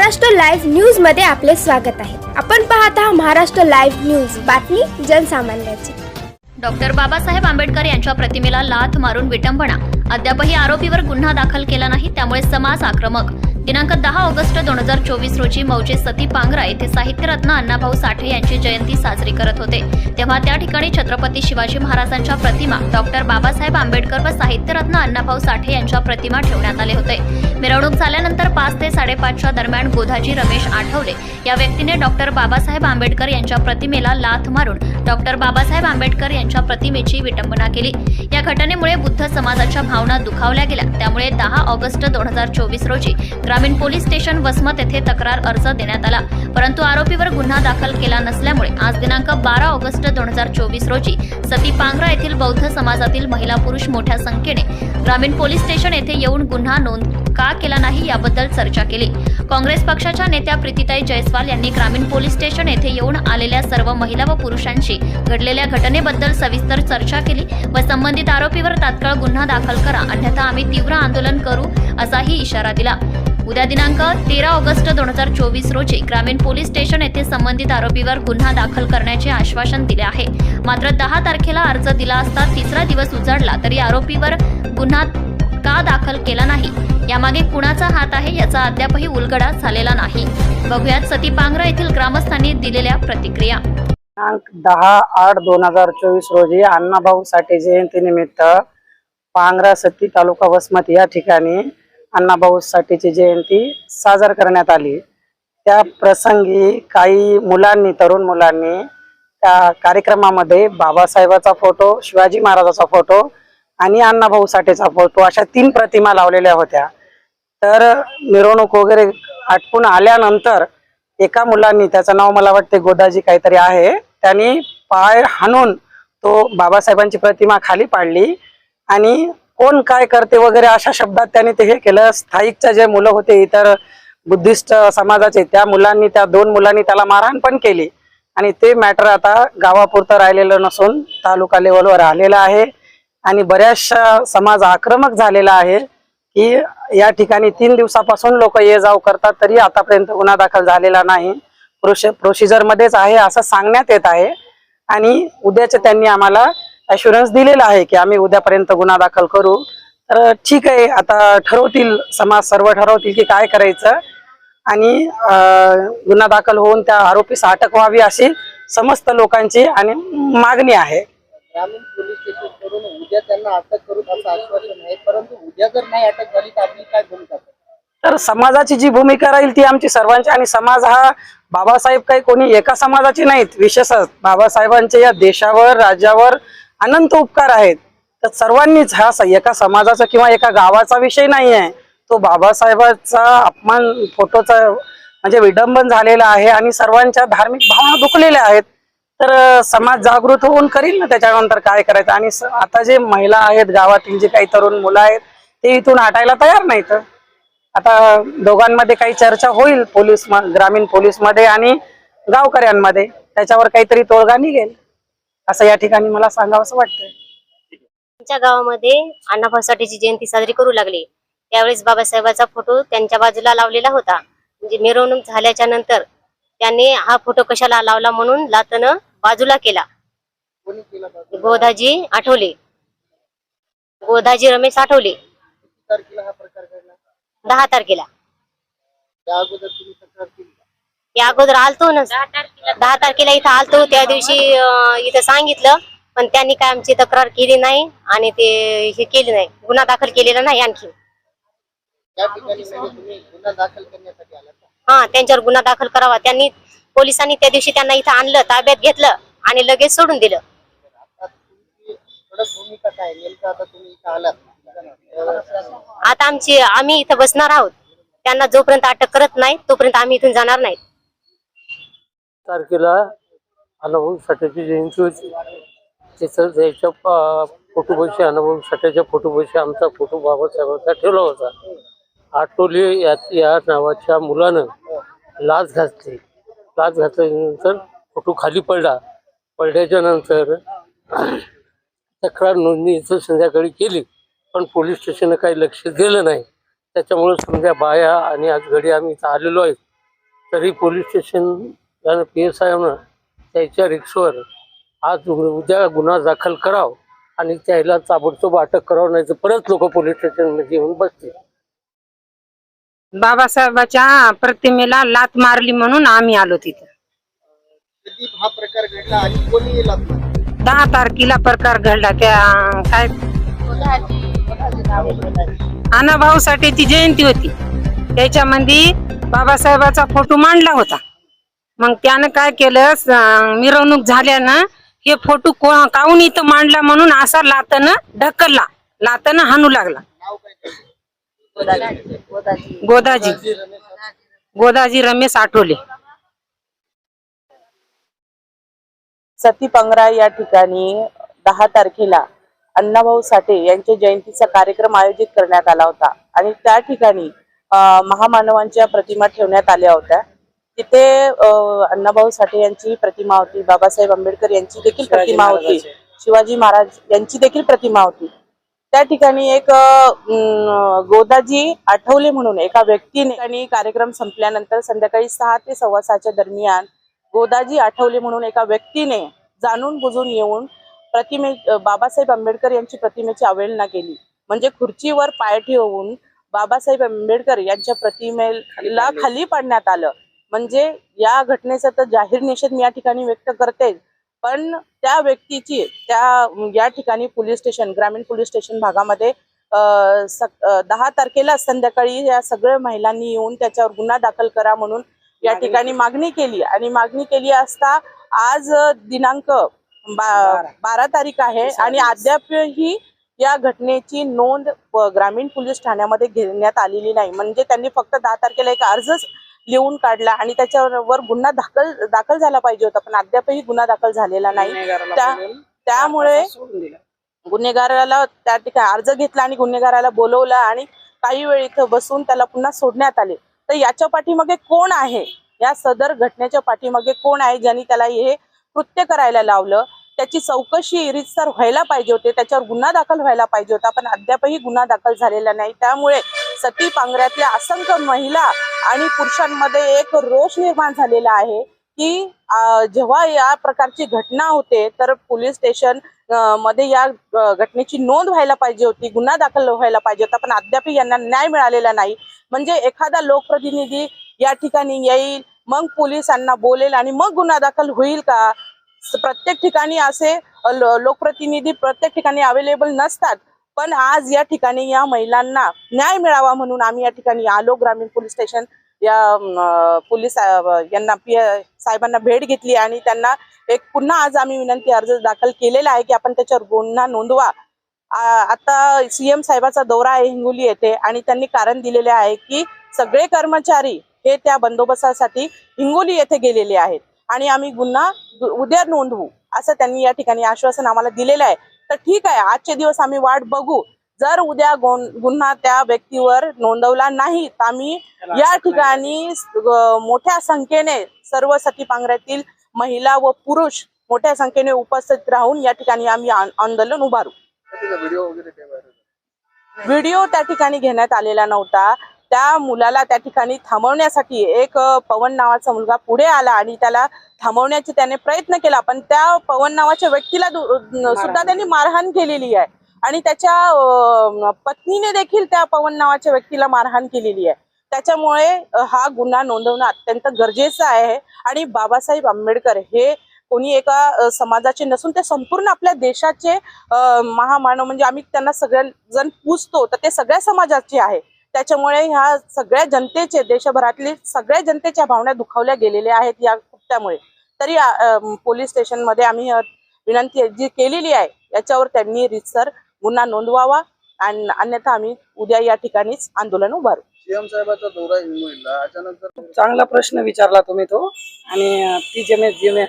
Maharashtra live न्यूजमध्ये आपले स्वागत आहे. आपण पाहत आहात महाराष्ट्र लाईव्ह न्यूज. बातमी जनसामान्याची. डॉक्टर बाबासाहेब आंबेडकर यांच्या प्रतिमेला लाथ मारून विटंबना. अद्यापही आरोपीवर गुन्हा दाखल केला नाही त्यामुळे समाज आक्रमक. दिनांक दहा ऑगस्ट दोन हजार चोवीस रोजी मौजे सती पांगरा येथे साहित्यरत्न अण्णाभाऊ साठे यांची जयंती साजरी करत होते. तेव्हा त्या ठिकाणी छत्रपती शिवाजी महाराजांच्या प्रतिमा डॉक्टर बाबासाहेब आंबेडकर व साहित्यरत्न अण्णाभाऊ साठे यांच्या प्रतिमा ठेवण्यात आले होते. मिरवणूक झाल्यानंतर पाच ते साडेपाचच्या दरम्यान गोधाजी रमेश आठवले. या व्यक्तीने डॉक्टर बाबासाहेब आंबेडकर यांच्या प्रतिमेला लाथ मारून डॉक्टर बाबासाहेब आंबेडकर यांच्या प्रतिमेची विटंबना केली. या घटनेमुळे बुद्ध समाजाच्या भावना दुखावल्या गेल्या. त्यामुळे दहा ऑगस्ट दोन हजार चोवीस रोजी ग्रामीण पोलीस स्टेशन वसमत येथे तक्रार अर्ज देण्यात आला. परंतु आरोपीवर गुन्हा दाखल केला नसल्यामुळे आज दिनांक बारा ऑगस्ट दोन हजार चोवीस रोजी सती पांगरा येथील बौद्ध समाजातील महिला पुरुष मोठ्या संख्येने ग्रामीण पोलीस स्टेशन येथे येऊन गुन्हा नोंद का केला नाही याबद्दल चर्चा केली. काँग्रेस पक्षाच्या नेत्या प्रीतीताई जयस्वाल यांनी ग्रामीण पोलीस स्टेशन येथे येऊन आलेल्या सर्व महिला व पुरुषांशी घडलेल्या घटनेबद्दल सविस्तर चर्चा केली व संबंधित आरोपीवर तात्काळ गुन्हा दाखल करा अन्यथा आम्ही तीव्र आंदोलन करू असाही इशारा दिला. उद्या दिनांक तेरा ऑगस्ट दोन हजार चोवीस रोजी ग्रामीण पोलीस स्टेशन येथे संबंधित आरोपीवर गुन्हा दाखल करण्याचे आश्वासन दिले आहे. मात्र दहा तारखेला अर्ज दिला असता तिसरा दिवस उजाडला तरी आरोपीवर गुन्हा का दाखल केला नाही? यामागे कुणाचा हात आहे याचा अद्यापही उलगडा झालेला नाही. बघूयात सती पांगरा येथील ग्रामस्थांनी दिलेल्या प्रतिक्रिया. दिनांक दहा आठ दोन हजार चोवीस रोजी अण्णाभाऊ साठे जयंतीनिमित्त पांगरा सत्ती तालुका वसमत या ठिकाणी अण्णाभाऊ साठेची जयंती साजर करण्यात आली. त्या प्रसंगी काही मुलांनी तरुण मुलांनी त्या कार्यक्रमामध्ये बाबासाहेबाचा फोटो शिवाजी महाराजाचा फोटो आणि अण्णाभाऊ साठेचा फोटो अशा तीन प्रतिमा लावलेल्या होत्या. तर मिरवणूक वगैरे आटपून आल्यानंतर एका मुलांनी त्याचं नाव मला वाटते गोदाजी काहीतरी आहे त्यांनी पाय हाणून तो बाबासाहेबांची प्रतिमा खाली पाडली. आणि कोण काय करते वगैरे अशा शब्दात त्यांनी ते हे केलं. स्थायिकच्या जे मुलं होते इतर बुद्धिस्ट समाजाचे त्या मुलांनी त्या दोन मुलांनी त्याला मारहाण पण केली. आणि ते मॅटर आता गावापुरतं राहिलेलं नसून तालुका लेवलवर आलेलं आहे. आणि बऱ्याचशा समाज आक्रमक झालेला आहे की या ठिकाणी तीन दिवसापासून लोक ये जाव करतात तरी आतापर्यंत गुन्हा दाखल झालेला नाही. प्रोशे प्रोसिजरमध्येच आहे असं सांगण्यात येत आहे. आणि उद्याच त्यांनी आम्हाला अशुरन्स दिलेला आहे की आम्ही उद्यापर्यंत गुन्हा दाखल करू. तर ठीक आहे आता ठरवतील समाज सर्व ठरवतील की काय करायचं. आणि गुन्हा दाखल होऊन त्या आरोपीस अटक व्हावी अशी समस्त लोकांची आणि मागणी आहे. ग्रामीण पोलीस स्टेशन करून उद्या त्यांना अटक करू असं आश्वासन आहे परंतु उद्या जर नाही अटक झाली तर आपली काय भूमिका असेल? तर समाजाची जी भूमिका राहील ती आमची सर्वांची आणि समाज हा बाबासाहेब काही कोणी एका समाजाची नाहीत विशेषच बाबासाहेबांचे या देशावर राज्यावर अनंत उपकार आहेत. तर सर्वांनीच हा एका समाजाचा किंवा एका गावाचा विषय नाही आहे. तो बाबासाहेबांचा अपमान फोटोचा म्हणजे विडंबन झालेला आहे आणि सर्वांच्या धार्मिक भावना दुखलेल्या आहेत. तर समाज जागृत होऊन करील ना त्याच्यानंतर काय करायचं? आणि आता जे महिला आहेत गावातील जे काही तरुण मुलं आहेत ते इथून हटायला तयार नाहीत. आता दोघांमध्ये काही चर्चा होईल पोलीस ग्रामीण पोलीसमध्ये आणि गावकऱ्यांमध्ये. त्याच्यावर काहीतरी तोडगा निघेल. असं या ठिकाणी मला सांगावं असं वाटतंय. आमच्या गावामध्ये अण्णाभाऊ साठेची जयंती साजरी करू लागली. त्यावेळेस बाबासाहेबाचा फोटो त्यांच्या बाजूला लावलेला होता. म्हणजे मिरवणूक झाल्याच्यानंतर त्यांनी हा फोटो कशाला लावला म्हणून लातनं बाजूला केला? गोधाजी आठवले. गोधाजी रमेश आठवले. हा दहा तारखेला. त्या अगोदर आलतो ना दहा तारखेला इथं आलतो. त्या दिवशी इथं सांगितलं पण त्यांनी काय आमची तक्रार केली नाही आणि ते हे केली नाही. गुन्हा दाखल केलेला नाही आणखी. त्या ठिकाणी तुम्ही गुन्हा दाखल करण्यासाठी आला का? हा त्यांच्यावर गुन्हा दाखल करावा. त्यांनी पोलिसांनी त्या दिवशी त्यांना इथं आणलं ताब्यात घेतलं आणि लगेच सोडून दिलं. आता आमची आम्ही इथं बसणार आहोत. त्यांना जोपर्यंत अटक करत नाही तोपर्यंत आम्ही इथून जाणार नाही तारखेला अनुभव साठ्याची जयंती होती. तिथं त्याच्या फोटोपाशी अनुभव साठ्याच्या फोटोपाशी आमचा फोटो बाबासाहेबांचा ठेवला होता. आटोले या या नावाच्या मुलानं लाच घातली. लाच घातल्यानंतर फोटो खाली पडला. पडल्याच्या नंतर तक्रार नोंदणी इथं संध्याकाळी केली. पण पोलीस स्टेशननं काही लक्ष दिलं नाही. त्याच्यामुळे समजा बाया आणि आज घडी आम्ही इथं आलेलो आहे. तरी पोलीस स्टेशन पी एस आयनं त्याच्या रिक्सवर आज उद्या गुन्हा दाखल कराव आणि त्याला ताबडतोब अटक करावं नाही तर परत लोक पोलीस स्टेशनमध्ये येऊन बसतील. बाबासाहेबाच्या प्रतिमेला लात मारली म्हणून आम्ही आलो तिथं. कधी हा प्रकार घडला आणि कोणी गेला दहा तारखेला प्रकार घडला. त्या काय? अनाभाऊ साठेची जयंती होती. त्याच्यामध्ये बाबासाहेबाचा फोटो मांडला होता. मग त्यानं काय केलं स- मिरवणूक झाल्यानं हे फोटो को- काहून इथं मांडला म्हणून असा लातनं ढकलला. लातनं हाणू लागला. गोदाजी. गोदाजी रमेश आठवले. सती पंगरा या ठिकाणी दहा तारखेला अण्णाभाऊ साठे यांच्या जयंतीचा कार्यक्रम आयोजित करण्यात आला होता. आणि त्या ठिकाणी अं, महामानवांच्या प्रतिमा ठेवण्यात आल्या होत्या. तिथे अण्णाभाऊ साठे यांची प्रतिमा होती बाबासाहेब आंबेडकर यांची देखील प्रतिमा होती शिवाजी महाराज यांची देखील प्रतिमा होती. त्या ठिकाणी एक गोदाजी आठवले म्हणून एका व्यक्तीने आणि कार्यक्रम संपल्यानंतर संध्याकाळी सहा ते सव्वा सहाच्या दरम्यान गोदाजी आठवले म्हणून एका व्यक्तीने जाणून बुजून येऊन प्रतिमे बाबासाहेब आंबेडकर यांची प्रतिमेची अवहेलना केली. म्हणजे खुर्चीवर पाय ठेवून बाबासाहेब आंबेडकर यांच्या प्रतिमेला खाली पाडण्यात आलं. म्हणजे या घटनेचा तर जाहीर निषेध मी या ठिकाणी व्यक्त करते पण त्या व्यक्तीची त्या या ठिकाणी पोलीस स्टेशन ग्रामीण पोलीस स्टेशन भागामध्ये दहा तारखेला संध्याकाळी या सगळ्या महिलांनी येऊन त्याच्यावर गुन्हा दाखल करा म्हणून या ठिकाणी मागणी केली. आणि मागणी केली असता आज दिनांक बा- बारा. तारीख आहे आणि अद्यापही या घटनेची नोंद ग्रामीण पोलीस ठाण्यामध्ये घेण्यात आलेली नाही. म्हणजे त्यांनी फक्त दहा तारखेला एक अर्जच लिहून काढला आणि त्याच्यावर गुन्हा दाखल दाखल झाला पाहिजे होता पण अद्यापही गुन्हा दाखल झालेला नाही. त्यामुळे. गुन्हेगाराला त्या ठिकाणी अर्ज घेतला आणि गुन्हेगाराला बोलवलं आणि काही वेळ इथं बसून त्याला पुन्हा सोडण्यात आले. तर याच्या पाठीमागे कोण आहे? या सदर घटनेच्या पाठीमागे कोण आहे ज्यांनी त्याला हे कृत्य करायला लावलं? त्याची चौकशी रितसर व्हायला पाहिजे होते त्याच्यावर गुन्हा दाखल व्हायला पाहिजे होता पण अद्यापही गुन्हा दाखल झालेला नाही. त्यामुळे सती पांगऱ्यातल्या असंख्य महिला आणि पुरुषांमध्ये एक रोष निर्माण झालेला आहे की जेव्हा या प्रकारची घटना होते तर पोलीस स्टेशनमध्ये या घटनेची नोंद व्हायला पाहिजे होती गुन्हा दाखल व्हायला पाहिजे होता पण अद्याप यांना न्याय मिळालेला नाही. म्हणजे एखादा लोकप्रतिनिधी या ठिकाणी येईल मग पोलिसांना बोलेल आणि मग गुन्हा दाखल होईल का? प्रत्येक ठिकाणी असे लोकप्रतिनिधी प्रत्येक ठिकाणी अवेलेबल नसतात. पण आज या ठिकाणी या महिलांना न्याय मिळावा म्हणून आम्ही या ठिकाणी आलो. ग्रामीण पोलीस स्टेशन या पोलीस यांना पी साहेबांना भेट घेतली आणि त्यांना एक पुन्हा आज आम्ही विनंती अर्ज दाखल केलेला आहे की आपण त्याच्यावर गुन्हा नोंदवा. आता सीएम साहेबाचा दौरा आहे हिंगोली येथे आणि त्यांनी कारण दिलेले आहे की सगळे कर्मचारी हे त्या बंदोबस्तासाठी हिंगोली येथे गेलेले आहेत आणि आम्ही गुन्हा उद्या नोंदवू असं त्यांनी या ठिकाणी आश्वासन आम्हाला दिलेलं आहे. तर ठीक आहे आजचे दिवस आम्ही वाट बघू. जर उद्या गोन- गुन्हा त्या व्यक्तीवर नोंदवला नाही तर आम्ही या ठिकाणी मोठ्या संख्येने सर्व सती पांगऱ्यातील महिला व पुरुष मोठ्या संख्येने उपस्थित राहून या ठिकाणी आम्ही आंदोलन उभारू. व्हिडिओ त्या ठिकाणी घेण्यात आलेला नव्हता. त्या मुलाला त्या ठिकाणी थांबवण्यासाठी एक पवन नावाचा मुलगा पुढे आला आणि त्याला थांबवण्याचे त्याने प्रयत्न केला. पण त्या पवन नावाच्या व्यक्तीला सुद्धा त्यांनी मारहाण केलेली आहे. आणि त्याच्या पत्नीने देखील त्या पवन नावाच्या व्यक्तीला मारहाण केलेली आहे. त्याच्यामुळे हा गुन्हा नोंदवणं अत्यंत गरजेचं आहे आणि बाबासाहेब आंबेडकर हे कोणी एका समाजाचे नसून ते संपूर्ण आपल्या देशाचे महामानव म्हणजे आम्ही त्यांना सगळ्या जण पूजतो तर ते सगळ्या समाजाचे आहे. त्याच्यामुळे ह्या सगळ्या जनतेचे देशभरातली सगळ्या जनतेच्या भावना दुखावल्या गेलेल्या आहेत या कृत्यामुळे तरी पोलीस स्टेशनमध्ये आम्ही विनंती जी केलेली आहे याच्यावर त्यांनी रितसर गुन्हा नोंदवावा आणि अन्यथा आम्ही उद्या या ठिकाणीच आंदोलन उभारू. सीएम साहेबाचा दौरा अचानक चांगला प्रश्न विचारला तुम्ही तो. आणि ती जेमे जेमे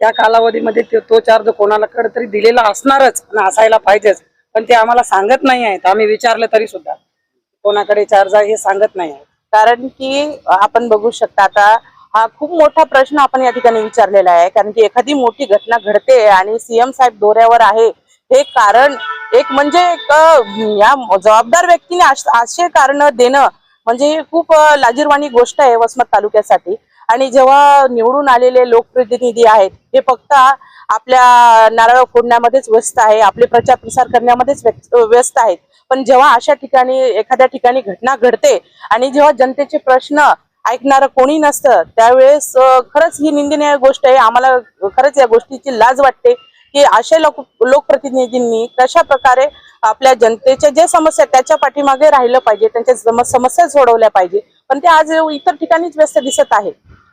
त्या कालावधीमध्ये ते- तो चार्ज कोणाला कडे तरी दिलेला असणारच आणि असायला पाहिजेच. पण ते आम्हाला सांगत नाही आहेत. आम्ही विचारलं तरी सुद्धा. कोणाकडे चार्ज आहे हे सांगत नाही. कारण की आपण बघू शकता आता हा खूप मोठा प्रश्न आपण या ठिकाणी विचारलेला आहे. कारण की एखादी मोठी घटना घडते आणि सीएम साहेब दौऱ्यावर आहे. हे कारण एक म्हणजे एक या जबाबदार व्यक्तीने असे कारण देणं म्हणजे ही खूप लाजीरवाणी गोष्ट आहे वसमत तालुक्यासाठी. आणि जेव्हा निवडून आलेले लोकप्रतिनिधी आहेत हे फक्त आपल्या नारळ फोडण्यामध्येच व्यस्त आहे आपले प्रचार प्रसार करण्यामध्येच व्यक्त- व्यस्त आहेत. पण जेव्हा अशा ठिकाणी एखाद्या ठिकाणी घटना घडते आणि जेव्हा जनतेचे प्रश्न ऐकणारं कोणी नसतं त्यावेळेस खरंच ही निंदनीय गोष्ट आहे. आम्हाला खरंच या गोष्टीची लाज वाटते की अशा लोक लोकप्रतिनिधींनी कशा प्रकारे आपल्या जनतेच्या ज्या समस्या त्याच्या पाठीमागे राहिलं पाहिजे त्यांच्या समस्या सोडवल्या पाहिजे. पण ते आज इतर ठिकाणीच व्यस्त दिसत आहे.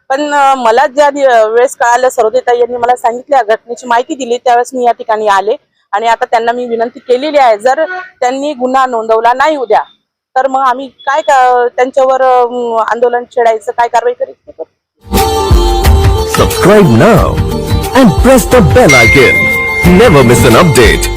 पण मला ज्या वेळेस कळालं सरोदेताई यांनी मला सांगितलं या घटनेची माहिती दिली त्यावेळेस मी या ठिकाणी आले. आणि आता त्यांना मी विनंती केलेली आहे जर त्यांनी गुन्हा नोंदवला नाही उद्या तर मग आम्ही काय त्यांच्यावर आंदोलन छेडायचं काय कारवाई करायची सबस्क्राईब करू. And press the bell icon never miss an update.